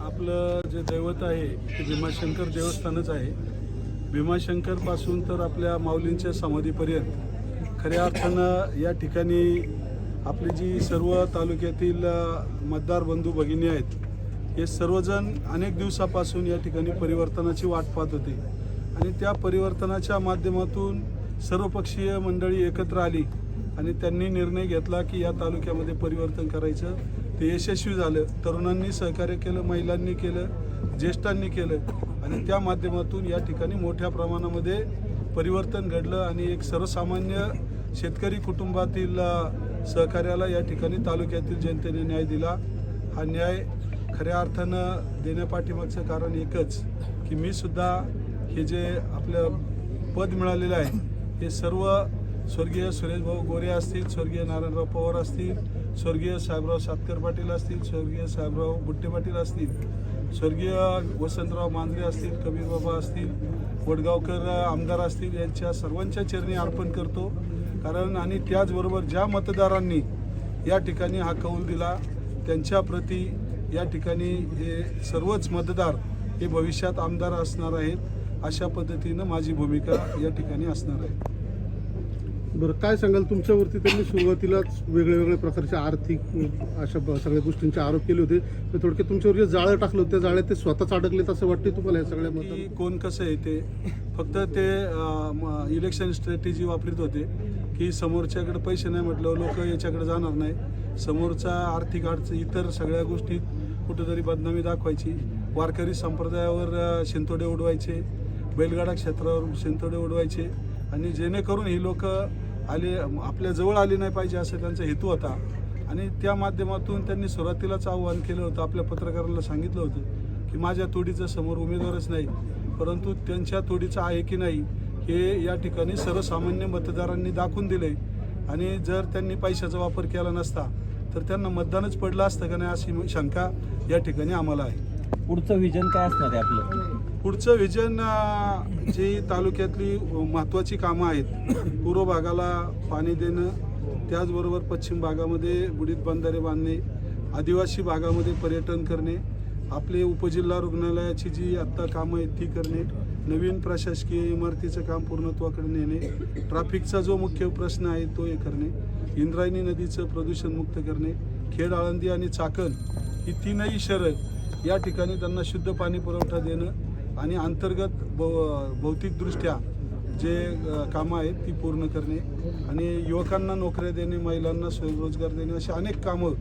आपलं जे दैवत आहे ते भीमाशंकर देवस्थानच आहे. भीमाशंकरपासून तर आपल्या माऊलींच्या समाधीपर्यंत. खऱ्या अर्थानं या ठिकाणी आपली जी सर्व तालुक्यातील मतदार बंधू भगिनी आहेत हे सर्वजण अनेक दिवसापासून या ठिकाणी परिवर्तनाची वाट पाहत होते. आणि त्या परिवर्तनाच्या माध्यमातून सर्वपक्षीय मंडळी एकत्र आली. आणि त्यांनी निर्णय घेतला की या तालुक्यामध्ये परिवर्तन करायचं. ते यशस्वी झालं. तरुणांनी सहकार्य केलं महिलांनी केलं ज्येष्ठांनी केलं. आणि त्या माध्यमातून या ठिकाणी मोठ्या प्रमाणामध्ये परिवर्तन घडलं आणि एक सर्वसामान्य शेतकरी कुटुंबातील सहकार्याला या ठिकाणी तालुक्यातील जनतेने न्याय दिला. हा न्याय खऱ्या अर्थानं देण्यापाठीमागचं कारण एकच की मी सुद्धा हे जे आपलं पद मिळालेलं आहे हे सर्व स्वर्गीय सुरेशभाऊ गोरे असतील स्वर्गीय नारायणराव पवार असतील स्वर्गीय साहेबराव सातकर पाटील असतील स्वर्गीय साहेबराव बुट्टे पाटील असतील स्वर्गीय वसंतराव मांजरे असतील कबीर बाबा असतील वडगावकर आमदार असतील यांच्या सर्वांच्या चरणी अर्पण करतो. कारण आणि त्याचबरोबर ज्या मतदारांनी या ठिकाणी हा कौल दिला त्यांच्याप्रती या ठिकाणी हे सर्वच मतदार हे भविष्यात आमदार असणार आहेत अशा पद्धतीनं माझी भूमिका या ठिकाणी असणार आहे. बरं काय सांगाल? तुमच्यावरती त्यांनी सुरुवातीलाच वेगळ्या वेगळ्या प्रकारचे आर्थिक अशा ब- सगळ्या गोष्टींचे आरोप केले होते. तर थोडक्यात तुमच्यावर जे जाळं टाकलं होतं त्या जाळ्यात ते स्वतःच अडकलेत असं वाटते तुम्हाला या सगळ्या की कोण कसं आहे ते? फक्त ते अं, म- इलेक्शन स्ट्रॅटेजी वापरत होते की समोरच्याकडे पैसे नाही म्हटलं लोक याच्याकडे जाणार नाही. समोरचा आर्थिक अडचण इतर सगळ्या गोष्टीत कुठेतरी बदनामी दाखवायची. वारकरी संप्रदायावर अं, शिंतोडे उडवायचे. बैलगाडा क्षेत्रावर शिंतोडे उडवायचे. आणि जेणेकरून ही लोक आले आपल्या जवळ आली नाही पाहिजे असा त्यांचा हेतू होता. आणि त्या माध्यमातून त्यांनी सुरुवातीलाच आव्हान केलं होतं आपल्या पत्रकाराला सांगितलं होतं की माझ्या तोडीचं समोर उमेदवारच नाही परंतु त्यांच्या तोडीचं आहे की नाही हे या ठिकाणी सर्वसामान्य मतदारांनी दाखवून दिले आणि जर त्यांनी पैशाचा वापर केला नसता तर त्यांना मतदानच पडलं असतं का नाही अशी शंका या ठिकाणी आम्हाला आहे. पुढचं विजन काय असणार आहे आपलं? पुढचं व्हिजन जी तालुक्यातली महत्त्वाची कामं आहेत पूर्व भागाला पाणी देणं त्याचबरोबर पश्चिम भागामध्ये बुडीत बंधारे बांधणे आदिवासी भागामध्ये पर्यटन करणे आपले उपजिल्हा रुग्णालयाची जी आत्ता कामं आहेत ती करणे नवीन प्रशासकीय इमारतीचं काम पूर्णत्वाकडे नेणे ट्रॅफिकचा जो मुख्य प्रश्न आहे तो हे करणे इंद्रायणी नदीचं प्रदूषणमुक्त करणे खेड आळंदी आणि चाकण ही तीनही शहरं या ठिकाणी त्यांना शुद्ध पाणी पुरवठा देणं आणि अंतर्गत भौ भौतिकदृष्ट्या जे कामं आहेत ती पूर्ण करणे आणि युवकांना नोकऱ्या देणे महिलांना स्वयंरोजगार देणे अशी अनेक कामं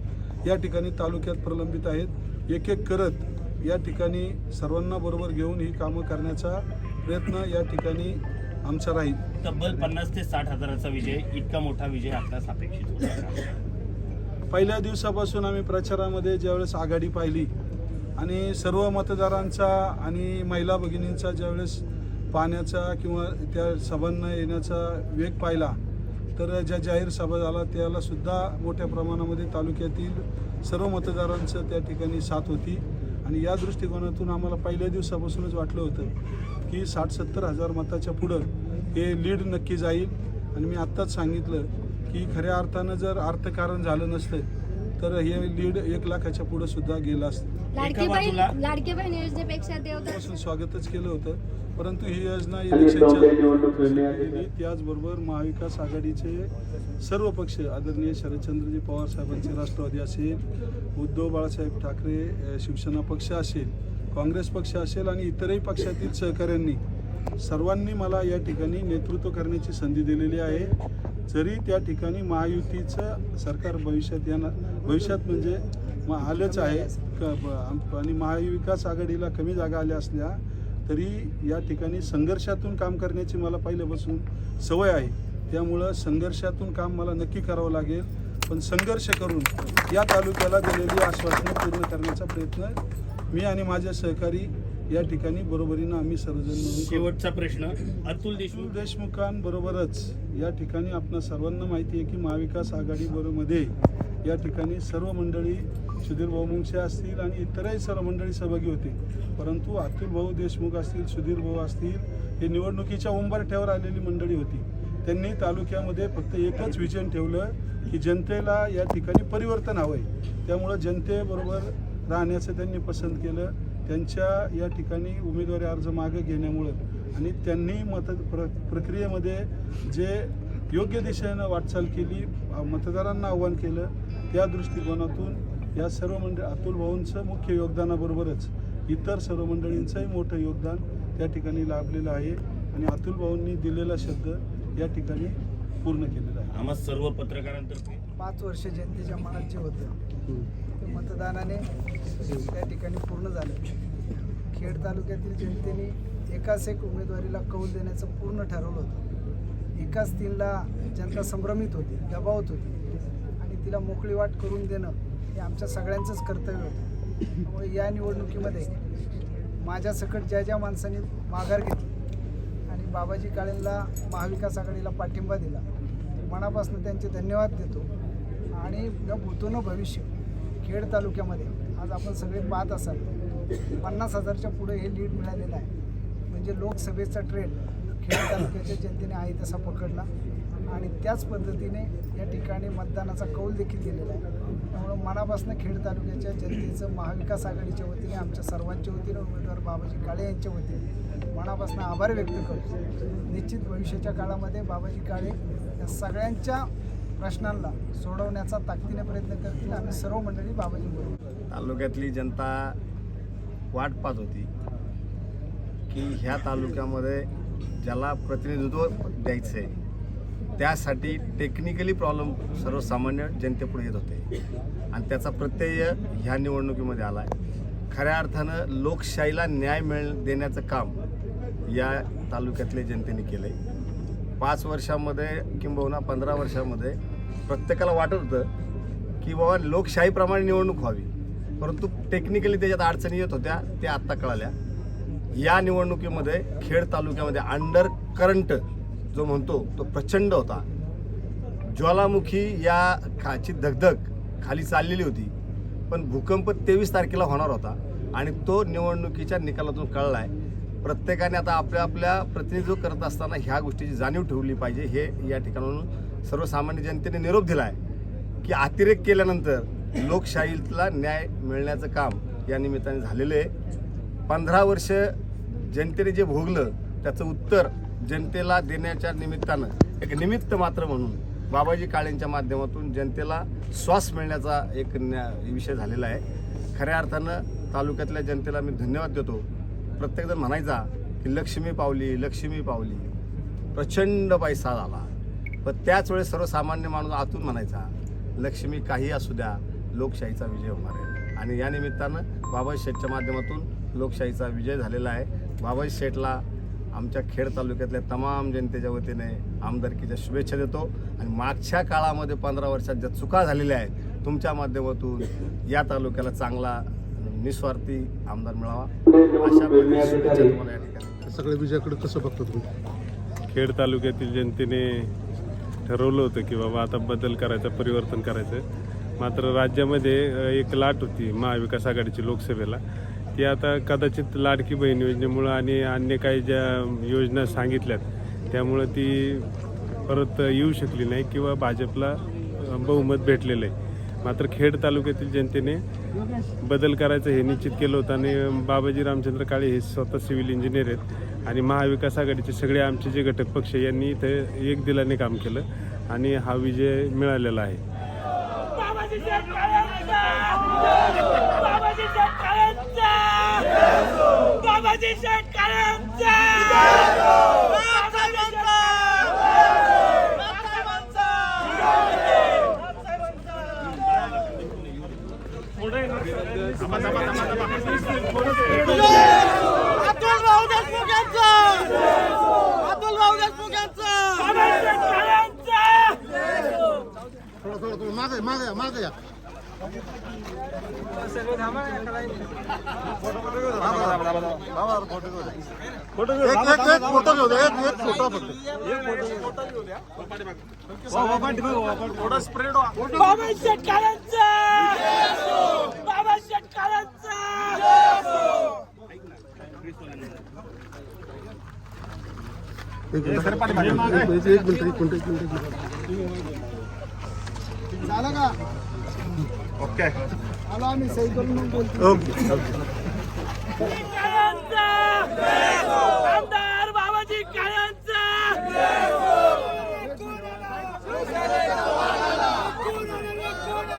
या ठिकाणी तालुक्यात प्रलंबित आहेत. एक एक करत या ठिकाणी सर्वांना बरोबर घेऊन ही कामं करण्याचा प्रयत्न या ठिकाणी आमचा राहील. तब्बल पन्नास ते साठ हजाराचा विजय इतका मोठा विजय आपल्यास अपेक्षित पहिल्या दिवसापासून आम्ही प्रचारामध्ये ज्यावेळेस आघाडी पाहिली आणि सर्व मतदारांचा आणि महिला भगिनींचा ज्यावेळेस पाण्याचा किंवा त्या सभांना येण्याचा वेग पाहिला तर ज्या जाहीर सभा झाला त्याला सुद्धा मोठ्या प्रमाणामध्ये तालुक्यातील सर्व मतदारांचं त्या ठिकाणी साथ होती. आणि या दृष्टिकोनातून आम्हाला पहिल्या दिवसापासूनच वाटलं होतं की साठ सत्तर हजार मताच्या पुढं हे लीड नक्की जाईल. आणि मी आत्ताच सांगितलं की खऱ्या अर्थानं जर अर्थकारण झालं नसतं तर हे लीड एक लाखाच्या पुढं सुद्धा गेलं असतं. लाडकी बहीण बाजूला- लाडकी बहीण योजनेपेक्षा देवदारपासून स्वागतच केलं होतं. परंतु ही योजना इलेक्शनच्या त्याचबरोबर महाविकास आघाडीचे सर्व पक्ष आदरणीय शरदचंद्रजी पवार साहेबांचे राष्ट्रवादी असेल उद्धव बाळासाहेब ठाकरे अ, शिवसेना पक्ष असेल काँग्रेस पक्ष असेल आणि इतरही पक्षातील सहकाऱ्यांनी सर्वांनी मला या ठिकाणी नेतृत्व करण्याची संधी दिलेली आहे. जरी त्या ठिकाणी महायुतीचं सरकार भविष्यात येणार भविष्यात म्हणजे म आलंच आहे. आणि महाविकास आघाडीला कमी जागा आल्या असल्या तरी या ठिकाणी संघर्षातून काम करण्याची मला पहिल्यापासून सवय आहे. त्यामुळं संघर्षातून काम मला नक्की करावं लागेल. पण संघर्ष करून या तालुक्याला दिलेली आश्वासनं पूर्ण करण्याचा प्रयत्न मी आणि माझे सहकारी या ठिकाणी बरोबरीनं आम्ही सर्वजण मिळून. शेवटचा प्रश्न अतुल देशमुख. देशमुख देशमुखांबरोबरच या ठिकाणी आपणा सर्वांना माहिती आहे की महाविकास आघाडी बरोमध्ये या ठिकाणी सर्व मंडळी सुधीर भाऊ मुंगशे असतील आणि इतरही सर्व मंडळी सहभागी होते परंतु अतुल भाऊ देशमुख असतील सुधीर भाऊ असतील हे निवडणुकीच्या उंबरठ्यावर आलेली मंडळी होती. त्यांनी तालुक्यामध्ये फक्त एकच विजन ठेवलं की जनतेला या ठिकाणी परिवर्तन हवं आहे त्यामुळं जनतेबरोबर राहण्याचं त्यांनी पसंत केलं. त्यांच्या या ठिकाणी उमेदवारी अर्ज मागे घेण्यामुळं आणि त्यांनी मत प्र प्रक्रियेमध्ये जे योग्य दिशेनं वाटचाल केली मतदारांना आव्हान केलं त्या दृष्टिकोनातून या सर्व मंडळ अतुल भाऊंचं मुख्य योगदानाबरोबरच इतर सर्व मंडळींचंही मोठं योगदान त्या ठिकाणी लाभलेलं आहे. आणि अतुल भाऊंनी दिलेला शब्द या ठिकाणी पूर्ण केलेला आहे. आम्हा सर्व पत्रकारांतर्फे पाच वर्ष जनतेच्या मनात जे होतं ते मतदानाने त्या ठिकाणी पूर्ण झालं. खेड तालुक्यातील जनतेने एकाच एक उमेदवारीला कौल देण्याचं पूर्ण ठरवलं होतं. एकाच तीनला जनता संभ्रमित होती दबावत होती. तिला मोकळी वाट करून देणं हे आमच्या सगळ्यांचंच कर्तव्य होतं. त्यामुळे या निवडणुकीमध्ये माझ्यासकट ज्या ज्या माणसांनी माघार घेतली आणि बाबाजी काळेंना महाविकास आघाडीला पाठिंबा दिला मनापासून त्यांचे धन्यवाद देतो. आणि न भविष्य खेड तालुक्यामध्ये आज आपण सगळे पाहत असाल पन्नास हजारच्या पुढे हे लीड मिळालेलं आहे. म्हणजे लोकसभेचा ट्रेंड खेड तालुक्याच्या जनतेने आहे तसा पकडला. आणि त्याच पद्धतीने या ठिकाणी मतदानाचा कौल देखील दिलेला आहे. त्यामुळं मनापासून खेड तालुक्याच्या जनतेचं महाविकास आघाडीच्या वतीने आमच्या सर्वांच्या वतीने उमेदवार बाबाजी काळे यांच्या वतीने मनापासून आभार व्यक्त करतो. निश्चित भविष्याच्या काळामध्ये बाबाजी काळे या सगळ्यांच्या प्रश्नांना सोडवण्याचा ताकदीने प्रयत्न करतील. आम्ही सर्व मंडळी बाबाजीबरोबर तालुक्यातली जनता वाट पाहत होती की ह्या तालुक्यामध्ये ज्याला प्रतिनिधित्व द्यायचं आहे त्यासाठी टेक्निकली प्रॉब्लेम सर्वसामान्य जनतेपुढे येत होते. आणि त्याचा प्रत्यय ह्या निवडणुकीमध्ये आला आहे खऱ्या अर्थानं लोकशाहीला न्याय मिळ देण्याचं काम या तालुक्यातल्या जनतेने केलं आहे पाच वर्षामध्ये किंबहुना पंधरा वर्षामध्ये प्रत्येकाला वाटत होतं की बाबा लोकशाहीप्रमाणे निवडणूक व्हावी. परंतु टेक्निकली त्याच्यात अडचणी येत होत्या ते आत्ता कळाल्या. या निवडणुकीमध्ये खेड तालुक्यामध्ये अंडर करंट जो म्हणतो तो प्रचंड होता. ज्वालामुखी या खाची धगधग खाली चाललेली होती पण भूकंप तेवीस तारखेला होणार होता आणि तो निवडणुकीच्या निकालातून कळला आहे प्रत्येकाने आता आपल्या आपल्या प्रतिनिधित्व करत असताना ह्या गोष्टीची जाणीव ठेवली पाहिजे हे या ठिकाणाहून सर्वसामान्य जनतेने निरोप दिला आहे की अतिरेक केल्यानंतर लोकशाहीला न्याय मिळण्याचं काम या निमित्ताने झालेलं आहे. पंधरा वर्ष जनतेने जे भोगलं त्याचं उत्तर जनतेला देण्याच्या निमित्तानं एक निमित्त मात्र म्हणून बाबाजी काळेंच्या माध्यमातून जनतेला श्वास मिळण्याचा एक न्या- विषय झालेला आहे. खऱ्या अर्थानं तालुक्यातल्या जनतेला मी धन्यवाद देतो. प्रत्येकजण म्हणायचा की लक्ष्मी पावली लक्ष्मी पावली. प्रचंड पैसा झाला. पण त्याच वेळेस सर्वसामान्य माणूस आतून म्हणायचा लक्ष्मी काही असू द्या लोकशाहीचा विजय होणार आहे. आणि या निमित्तानं बाबाजी शेठच्या माध्यमातून लोकशाहीचा विजय झालेला आहे. बाबाजी शेठला आमच्या खेड तालुक्यातल्या तमाम जनतेच्या वतीने आमदारकीच्या शुभेच्छा देतो. आणि मागच्या काळामध्ये पंधरा वर्षात ज्या चुका झालेल्या आहेत तुमच्या माध्यमातून या तालुक्याला चांगला निस्वार्थी आमदार मिळावा. अशा शुभेच्छा तुम्हाला या ठिकाणी. सगळ्या विजयाकडे कसं बघता तुम्ही? खेड तालुक्यातील जनतेने ठरवलं होतं की बाबा आता बदल करायचा परिवर्तन करायचं. मात्र राज्यामध्ये एक लाट होती महाविकास आघाडीची लोकसभेला. ती आता कदाचित लाडकी बहीण योजनेमुळं आणि अन्य काही ज्या योजना सांगितल्यात त्यामुळं ती परत येऊ शकली नाही किंवा भाजपला बहुमत भेटलेलं आहे. मात्र खेड तालुक्यातील जनतेने बदल करायचं हे निश्चित केलं होतं आणि बाबाजी रामचंद्र काळे हे स्वतः सिव्हिल इंजिनियर आहेत आणि महाविकास आघाडीचे सगळे आमचे जे घटक पक्ष यांनी इथे एक दिलाने काम केलं आणि हा विजय मिळालेला आहे. बाबाजी शेतकऱ्यांचा अतुल भाऊ देशमुख यांचा अतुल भाऊ देशमुख यांचा थोडं थोडं थोडं मागे मागे मागे या. एक एक एक फोटो घेऊ दे एक एक फोटो फक्त एक एक मिनिट एक मिनिट एक मिनिट. एक मिनिट झालं का ओके. ओके. ओके